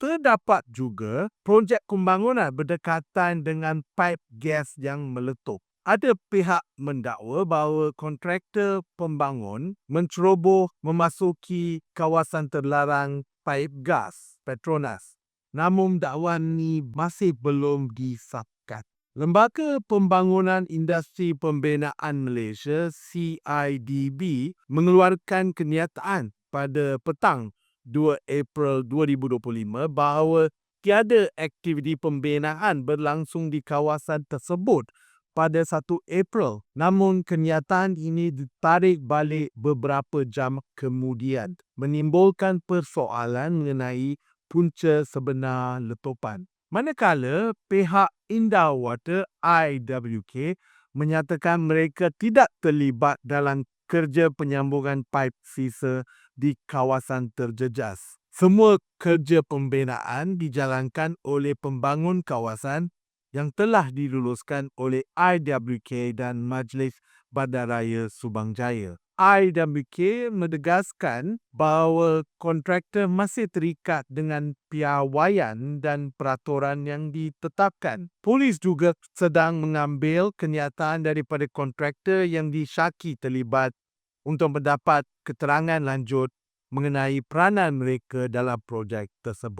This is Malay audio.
Terdapat juga projek pembangunan berdekatan dengan paip gas yang meletup. Ada pihak mendakwa bahawa kontraktor pembangun menceroboh memasuki kawasan terlarang paip gas Petronas. Namun dakwaan ini masih belum disahkan. Lembaga Pembangunan Industri Pembinaan Malaysia CIDB mengeluarkan kenyataan pada petang 2 April 2025 bahawa tiada aktiviti pembinaan berlangsung di kawasan tersebut pada 1 April. Namun kenyataan ini ditarik balik beberapa jam kemudian menimbulkan persoalan mengenai punca sebenar letupan. Manakala pihak Indah Water IWK menyatakan mereka tidak terlibat dalam kerja penyambungan paip sisa di kawasan terjejas. Semua kerja pembinaan dijalankan oleh pembangun kawasan yang telah diluluskan oleh IWK dan Majlis Bandaraya Subang Jaya. IWK menegaskan bahawa kontraktor masih terikat dengan piawaian dan peraturan yang ditetapkan. Polis juga sedang mengambil kenyataan daripada kontraktor yang disyaki terlibat untuk mendapat keterangan lanjut mengenai peranan mereka dalam projek tersebut.